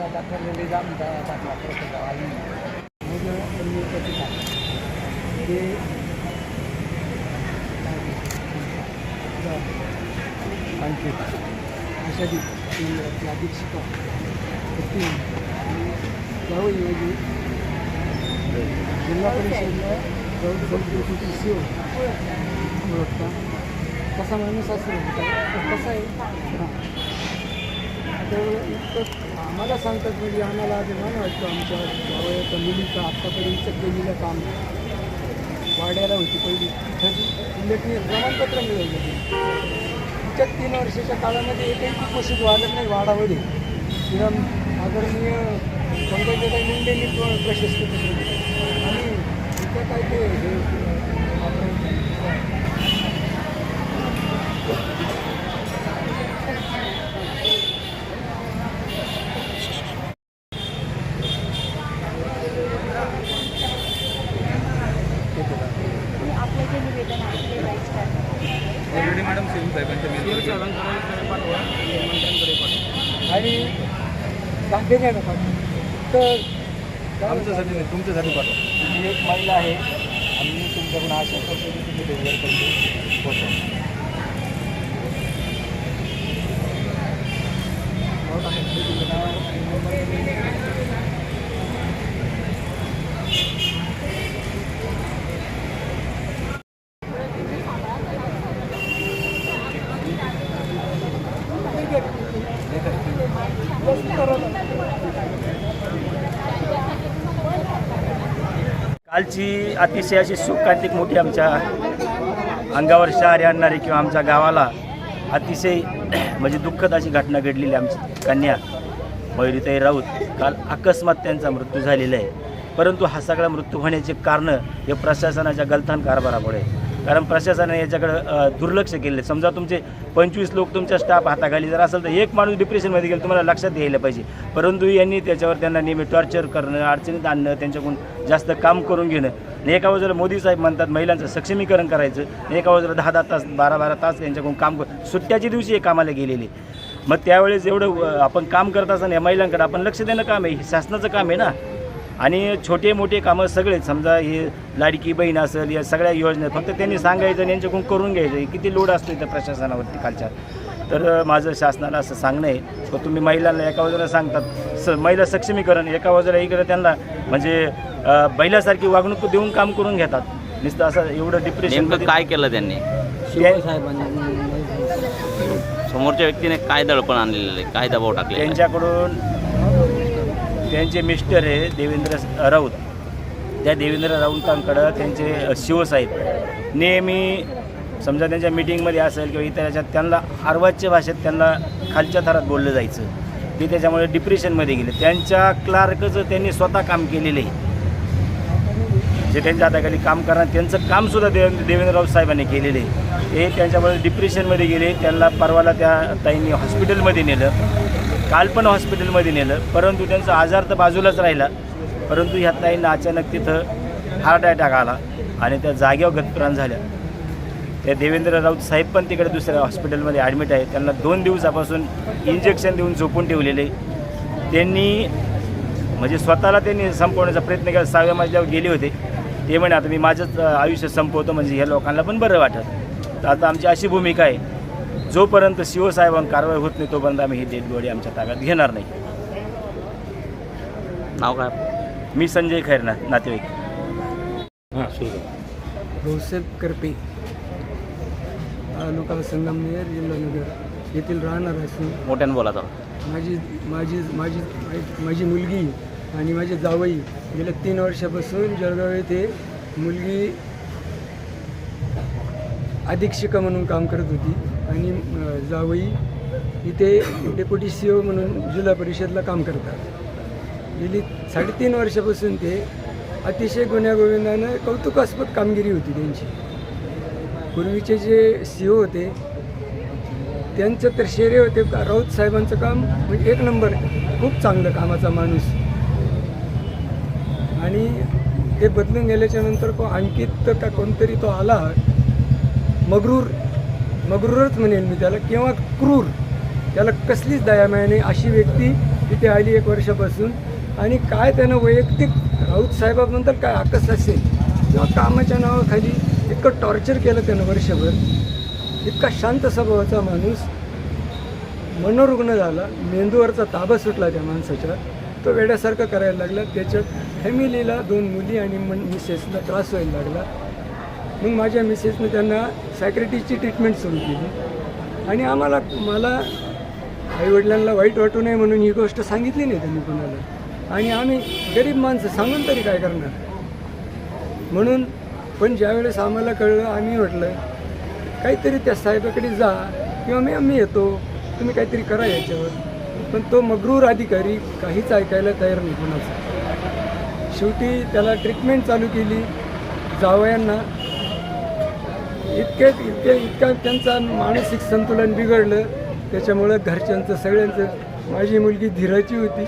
आमचा doctor ladies आमचा टाकला प्रसिद्ध आली मग त्यांनी त्याची टाकली ते आणखी आषाढी तीन अधिक शिका तीन त्यावेळी योगी जिल्हा परिषदला जलकृती शिव ओळखता कसा माणूस असेल होता कसा आहे हां त्यावेळेला इतकं मला सांगतात म्हणजे आम्हाला अभिमान वाटतो आमच्या गावाच्या मुलीचं आत्तापर्यंत केलेलं काम वाड्याला होती पहिली. तिथं उल्लेखनीय प्रमाणपत्र मिळवलं. तिच्या तीन वर्षाच्या काळामध्ये एकही कुपोषित वाढत नाही वाडामध्ये किंवा आदरणीय पंकजाताई मुंडेंनी प्रशस्त केलं. आणि तिथं काय ते हे आपलं आपलं जे निवेदन आहे ते राईट ऑलरेडी मॅडम सीएम साहेबांच्या मेलवर आणि गांधीने नका तर आमच्यासाठी नाही तुमच्यासाठी पाठवा. तुम्ही एक महिला आहे आम्ही तुमच्याकडून आशा करतो की तुम्ही डिलिव्हर करतो. होतो कालची अतिशय अशी सुखकांतिक मोठी आमच्या अंगावर शहारे आणणारी किंवा आमच्या गावाला अतिशय म्हणजे दुःखद अशी घटना घडलेली आमची कन्या मयुरीताई राऊत काल अकस्मात त्यांचा मृत्यू झालेला आहे परंतु हा सगळा मृत्यू होण्याचे कारण हे प्रशासनाच्या गलथान कारभारामुळे आहे. कारण प्रशासनाने याच्याकडं दुर्लक्ष केले समजा तुमचे पंचवीस लोक तुमच्या स्टाफ हाताखाली जर असेल तर एक माणूस डिप्रेशनमध्ये गेला तुम्हाला लक्षात यायला पाहिजे. परंतु यांनी त्याच्यावर त्यांना नेहमी टॉर्चर करणं अडचणीत आणणं त्यांच्याकडून जास्त काम करून घेणं. आणि एका बाजूला मोदी साहेब म्हणतात महिलांचं सक्षमीकरण करायचं. आणि एका बाजूला दहा दहा तास बारा बारा तास यांच्याकडून काम कर सुट्ट्याच्या दिवशी हे कामाला गेलेले. मग त्यावेळेस एवढं आपण काम करत असताना या महिलांकडे आपण लक्ष देणं काम आहे. हे शासनाचं काम आहे ना. आणि छोटे मोठे कामं सगळेच समजा हे लाडकी बहीण असेल या सगळ्या योजना फक्त त्यांनी सांगायचं आणि यांच्याकडून करून घ्यायचं हे किती लोड असतो त्या प्रशासनावरती खालच्या. तर माझं शासनाला असं सांगणं आहे की तुम्ही महिलांना एका बाजूला सांगतात स महिला सक्षमीकरण एका बाजूला इकडे त्यांना म्हणजे बैलासारखी वागणूक देऊन काम करून घेतात. नुसतं असं एवढं डिप्रेशन नेमकं काय केलं त्यांनी? समोरच्या व्यक्तीने काय दडपण आणलेलं आहे? काय दबाव टाकले त्यांच्याकडून त्यांचे मिस्टर आहे देवेंद्र राऊत. त्या देवेंद्र राऊतांकडं त्यांचे शिवसाहेब. नेहमी समजा त्यांच्या मिटिंगमध्ये असेल किंवा इतर याच्यात त्यांना अर्वाच्य भाषेत त्यांना खालच्या थरात बोललं जायचं. ते त्याच्यामुळे डिप्रेशनमध्ये गेले. त्यांच्या क्लार्कचं त्यांनी स्वतः काम केलेलं आहे. जे त्यांच्या हाताखाली काम करणार त्यांचं कामसुद्धा देवेंद्र देवेंद्र राऊत साहेबांनी केलेलं आहे. त्यांच्यामुळे डिप्रेशनमध्ये गेले. त्यांना परवाला त्या ताईंनी हॉस्पिटलमध्ये नेलं. काल पण हॉस्पिटलमध्ये नेलं परंतु त्यांचा आजार तर बाजूलाच राहिला. परंतु ह्या ताईंना अचानक तिथं हार्ट अटॅक आला आणि त्या जागेवर गतप्राण झाल्या. त्या देवेंद्र राऊत साहेब पण तिकडे दुसऱ्या हॉस्पिटलमध्ये ॲडमिट आहे त्यांना दोन दिवसापासून इंजेक्शन देऊन झोपून ठेवलेले. त्यांनी म्हणजे स्वतःला त्यांनी संपवण्याचा प्रयत्न केला. सहाव्या माझ्यावर गेले होते. ते म्हणे आता मी माझंच आयुष्य संपवतो म्हणजे ह्या लोकांना पण बरं वाटत. तर आता आमची अशी भूमिका आहे. जोपर्यंत शिवसाहेबांवर कारवाई होत नाही तोपर्यंत आम्ही ही डेड बॉडी आमच्या ताब्यात घेणार नाही. नाव काय? मी संजय खैरना नातेवाईक. भाऊसाहेब करपे तालुका संगमनेर जिल्हा नगर. येथील राहणार असून मोठ्यानं बोला तर माझी माझी माझी माझी- माझी मुलगी आणि माझे जावई गेल्या तीन वर्षापासून जळगाव येथे मुलगी अधीक्षिका म्हणून काम करत होती. आणि जावई इथे डेप्युटी सी ओ म्हणून जिल्हा परिषदला काम करतात. गेली साडेतीन वर्षापासून ते अतिशय गुण्यागोविंदानं कौतुकास्पद कामगिरी होती त्यांची. पूर्वीचे जे सी ओ होते त्यांचं तर शेरे होते राऊत साहेबांचं काम म्हणजे एक नंबर खूप चांगलं कामाचा माणूस. आणि ते बदलून गेल्याच्यानंतर तो को अंकित का कोणतरी तो आला मगरूर मगरूरच म्हणेल मी त्याला. किंवा क्रूर? त्याला कसलीच दया मिळाली नाही. अशी व्यक्ती तिथे आली एक वर्षापासून. आणि काय त्यानं वैयक्तिक राऊत साहेबाबद्दल काय आकस असेल? किंवा कामाच्या नावाखाली इतकं टॉर्चर केलं त्यानं वर्षभर? इतका शांत स्वभावाचा माणूस. मनोरुग्ण झाला. मेंदूवरचा ताबा सुटला त्या माणसाच्या. तो वेड्यासारखं करायला लागला. त्याच्या फॅमिलीला दोन मुली आणि मन मिसेसला त्रास व्हायला लागला. मग माझ्या मिसेसनं त्यांना सायक्रेटिसची ट्रीटमेंट सुरू केली. आणि आम्हाला मला आईवडिलांना वाईट वाटू नये म्हणून ही गोष्ट सांगितली नाही त्यांनी कोणाला. आणि आम्ही गरीब माणसं सांगून तरी काय करणार? म्हणून पण ज्यावेळेस आम्हाला कळलं आम्ही म्हटलं काहीतरी त्या साहेबाकडे जा किंवा मी आम्ही येतो. तुम्ही काहीतरी करा याच्यावर. पण तो मगरूर अधिकारी काहीच ऐकायला तयार नाही कोणाचं. शेवटी त्याला ट्रीटमेंट चालू केली जावयांना. इतके इतके इतका त्यांचा मानसिक संतुलन बिघडलं. त्याच्यामुळं घरच्यांचं सगळ्यांचं. माझी मुलगी धीराची होती.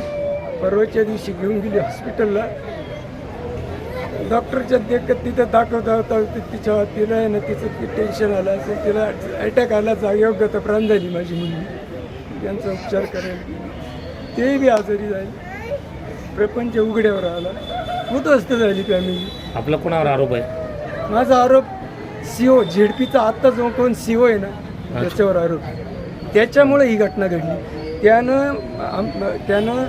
परवाच्या दिवशी घेऊन गेली हॉस्पिटलला. डॉक्टरच्या देखत तिथं दाखवता होता तिच्या तिला आहे ना तिचं ते टेन्शन आलं असेल तिला अटॅक आला जागेवर गतप्राण झाली माझी मुलगी. त्यांचा उपचार करायला ते बी आजारी झाले. प्रपंच उघड्यावर आला. उद्ध्वस्त झाली फॅमिली. आपला कोणावर आरोप आहे? माझा आरोप सीओ झेडपीचा आत्ता जो कोण सीओ आहे ना त्याच्यावर आरोप. त्याच्यामुळे ही घटना घडली. त्यानं त्यानं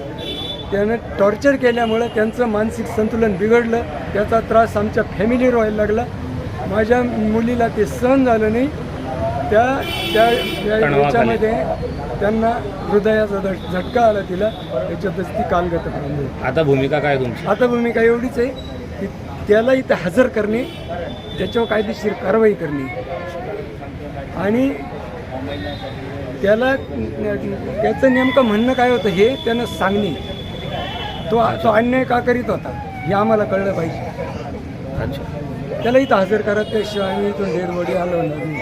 त्यानं टॉर्चर केल्यामुळं त्यांचं मानसिक संतुलन बिघडलं. त्याचा त्रास आमच्या फॅमिलीवर व्हायला लागला. माझ्या मुलीला ते सहन झालं नाही. त्या त्या. याच्यामध्ये त्यांना हृदयाचा झट- झटका आला तिला. त्याच्यातच ती कालगत आता भूमिका काय तुमची? आता भूमिका एवढीच आहे. त्याला इथं हजर करणे त्याच्यावर कायदेशीर कारवाई करणे. आणि त्याला त्याचं नेमकं म्हणणं काय होतं हे त्यानं सांगणे. तो तो अन्याय का करीत होता हे आम्हाला कळलं पाहिजे. अच्छा. त्याला इथं हजर करा त्याशिवाय आम्ही इथून डेरबॉडी आलो नाही.